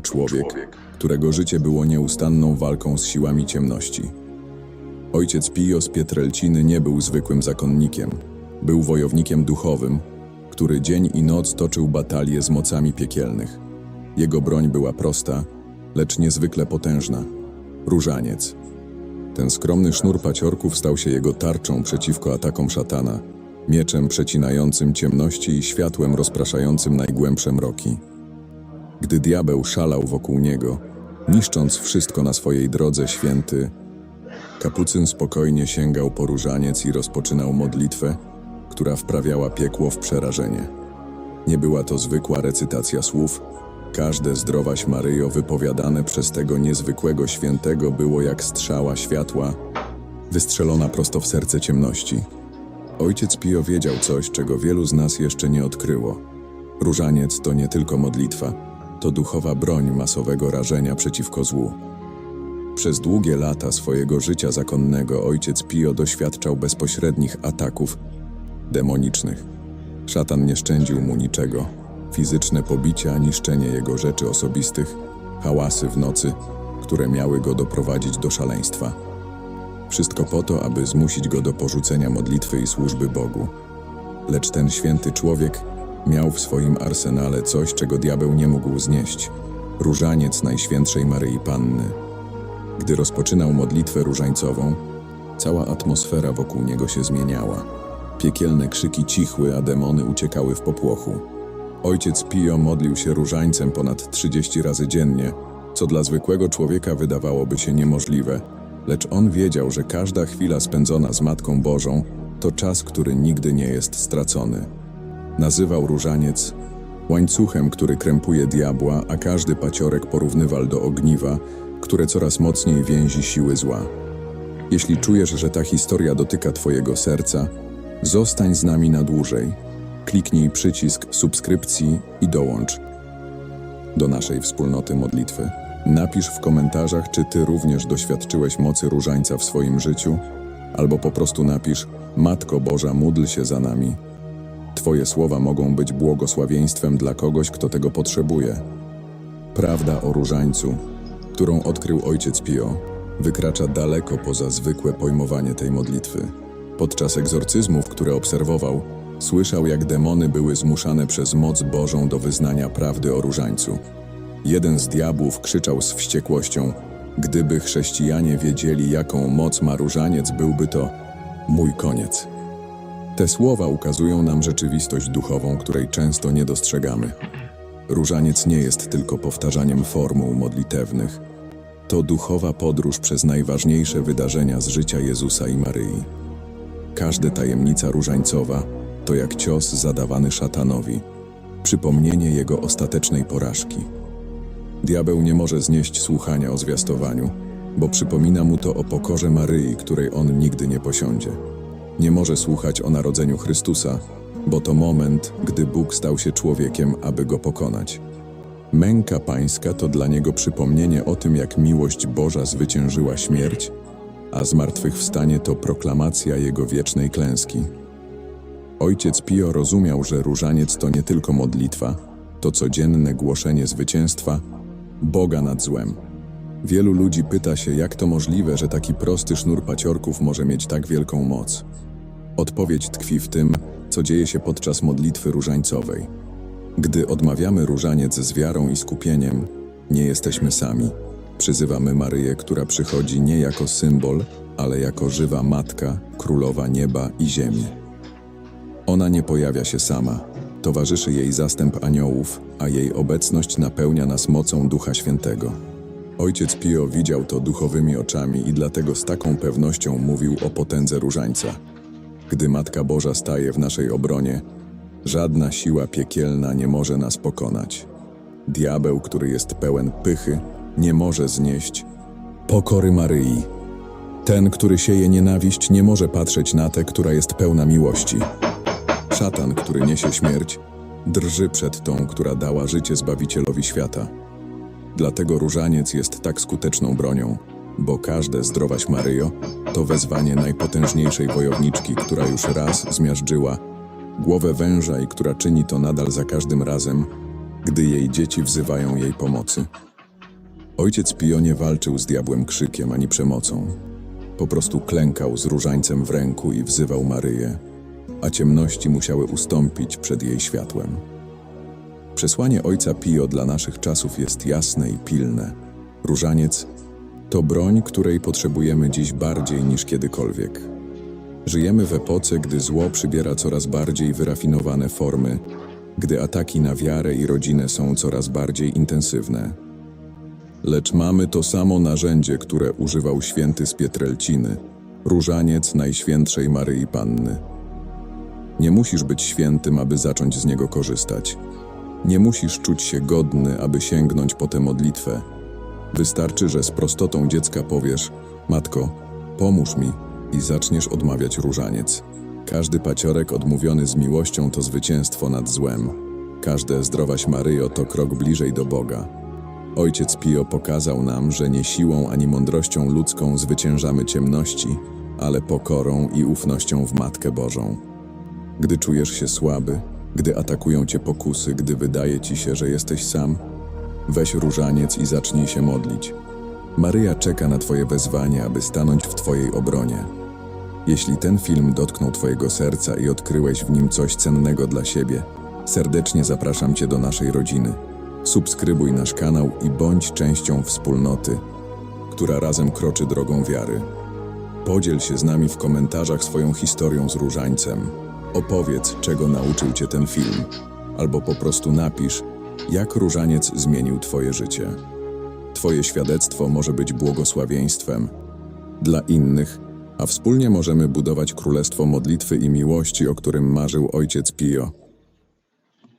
człowiek, którego życie było nieustanną walką z siłami ciemności. Ojciec Pio z Pietrelciny nie był zwykłym zakonnikiem. Był wojownikiem duchowym, który dzień i noc toczył batalie z mocami piekielnych. Jego broń była prosta, lecz niezwykle potężna. Różaniec. Ten skromny sznur paciorków stał się jego tarczą przeciwko atakom szatana, mieczem przecinającym ciemności i światłem rozpraszającym najgłębsze mroki. Gdy diabeł szalał wokół niego, niszcząc wszystko na swojej drodze, święty Kapucyn spokojnie sięgał po różaniec i rozpoczynał modlitwę, która wprawiała piekło w przerażenie. Nie była to zwykła recytacja słów, każde zdrowaś Maryjo wypowiadane przez tego niezwykłego świętego było jak strzała światła, wystrzelona prosto w serce ciemności. Ojciec Pio wiedział coś, czego wielu z nas jeszcze nie odkryło. Różaniec to nie tylko modlitwa, to duchowa broń masowego rażenia przeciwko złu. Przez długie lata swojego życia zakonnego ojciec Pio doświadczał bezpośrednich ataków demonicznych. Szatan nie szczędził mu niczego. Fizyczne pobicia, niszczenie jego rzeczy osobistych, hałasy w nocy, które miały go doprowadzić do szaleństwa. Wszystko po to, aby zmusić go do porzucenia modlitwy i służby Bogu. Lecz ten święty człowiek miał w swoim arsenale coś, czego diabeł nie mógł znieść. Różaniec Najświętszej Maryi Panny. Gdy rozpoczynał modlitwę różańcową, cała atmosfera wokół niego się zmieniała. Piekielne krzyki cichły, a demony uciekały w popłochu. Ojciec Pio modlił się różańcem ponad 30 razy dziennie, co dla zwykłego człowieka wydawałoby się niemożliwe, lecz on wiedział, że każda chwila spędzona z Matką Bożą to czas, który nigdy nie jest stracony. Nazywał różaniec łańcuchem, który krępuje diabła, a każdy paciorek porównywał do ogniwa, które coraz mocniej więzi siły zła. Jeśli czujesz, że ta historia dotyka Twojego serca, zostań z nami na dłużej. Kliknij przycisk subskrypcji i dołącz do naszej wspólnoty modlitwy. Napisz w komentarzach, czy Ty również doświadczyłeś mocy różańca w swoim życiu, albo po prostu napisz: Matko Boża, módl się za nami. Twoje słowa mogą być błogosławieństwem dla kogoś, kto tego potrzebuje. Prawda o różańcu, którą odkrył ojciec Pio, wykracza daleko poza zwykłe pojmowanie tej modlitwy. Podczas egzorcyzmów, które obserwował, słyszał, jak demony były zmuszane przez moc Bożą do wyznania prawdy o różańcu. Jeden z diabłów krzyczał z wściekłością: Gdyby chrześcijanie wiedzieli, jaką moc ma różaniec, byłby to mój koniec. Te słowa ukazują nam rzeczywistość duchową, której często nie dostrzegamy. Różaniec nie jest tylko powtarzaniem formuł modlitewnych. To duchowa podróż przez najważniejsze wydarzenia z życia Jezusa i Maryi. Każda tajemnica różańcowa to jak cios zadawany szatanowi, przypomnienie jego ostatecznej porażki. Diabeł nie może znieść słuchania o zwiastowaniu, bo przypomina mu to o pokorze Maryi, której on nigdy nie posiądzie. Nie może słuchać o narodzeniu Chrystusa, bo to moment, gdy Bóg stał się człowiekiem, aby go pokonać. Męka pańska to dla niego przypomnienie o tym, jak miłość Boża zwyciężyła śmierć, a zmartwychwstanie to proklamacja jego wiecznej klęski. Ojciec Pio rozumiał, że różaniec to nie tylko modlitwa, to codzienne głoszenie zwycięstwa Boga nad złem. Wielu ludzi pyta się, jak to możliwe, że taki prosty sznur paciorków może mieć tak wielką moc. Odpowiedź tkwi w tym, co dzieje się podczas modlitwy różańcowej. Gdy odmawiamy różaniec z wiarą i skupieniem, nie jesteśmy sami. Przyzywamy Maryję, która przychodzi nie jako symbol, ale jako żywa matka, królowa nieba i ziemi. Ona nie pojawia się sama. Towarzyszy jej zastęp aniołów, a jej obecność napełnia nas mocą Ducha Świętego. Ojciec Pio widział to duchowymi oczami i dlatego z taką pewnością mówił o potędze różańca. Gdy Matka Boża staje w naszej obronie, żadna siła piekielna nie może nas pokonać. Diabeł, który jest pełen pychy, nie może znieść pokory Maryi. Ten, który sieje nienawiść, nie może patrzeć na tę, która jest pełna miłości. Szatan, który niesie śmierć, drży przed tą, która dała życie Zbawicielowi świata. Dlatego różaniec jest tak skuteczną bronią, bo każde zdrowaś Maryjo to wezwanie najpotężniejszej wojowniczki, która już raz zmiażdżyła głowę węża i która czyni to nadal za każdym razem, gdy jej dzieci wzywają jej pomocy. Ojciec Pio nie walczył z diabłem krzykiem ani przemocą. Po prostu klękał z różańcem w ręku i wzywał Maryję, a ciemności musiały ustąpić przed jej światłem. Przesłanie ojca Pio dla naszych czasów jest jasne i pilne. Różaniec to broń, której potrzebujemy dziś bardziej niż kiedykolwiek. Żyjemy w epoce, gdy zło przybiera coraz bardziej wyrafinowane formy, gdy ataki na wiarę i rodzinę są coraz bardziej intensywne. Lecz mamy to samo narzędzie, które używał święty z Pietrelciny, różaniec Najświętszej Maryi Panny. Nie musisz być świętym, aby zacząć z niego korzystać. Nie musisz czuć się godny, aby sięgnąć po tę modlitwę. Wystarczy, że z prostotą dziecka powiesz: Matko, pomóż mi, i zaczniesz odmawiać różaniec. Każdy paciorek odmówiony z miłością to zwycięstwo nad złem. Każde zdrowaś Maryjo to krok bliżej do Boga. Ojciec Pio pokazał nam, że nie siłą ani mądrością ludzką zwyciężamy ciemności, ale pokorą i ufnością w Matkę Bożą. Gdy czujesz się słaby, gdy atakują cię pokusy, gdy wydaje ci się, że jesteś sam, weź różaniec i zacznij się modlić. Maryja czeka na Twoje wezwanie, aby stanąć w Twojej obronie. Jeśli ten film dotknął Twojego serca i odkryłeś w nim coś cennego dla siebie, serdecznie zapraszam Cię do naszej rodziny. Subskrybuj nasz kanał i bądź częścią wspólnoty, która razem kroczy drogą wiary. Podziel się z nami w komentarzach swoją historią z różańcem. Opowiedz, czego nauczył Cię ten film, albo po prostu napisz, jak różaniec zmienił Twoje życie. Twoje świadectwo może być błogosławieństwem dla innych, a wspólnie możemy budować królestwo modlitwy i miłości, o którym marzył ojciec Pio.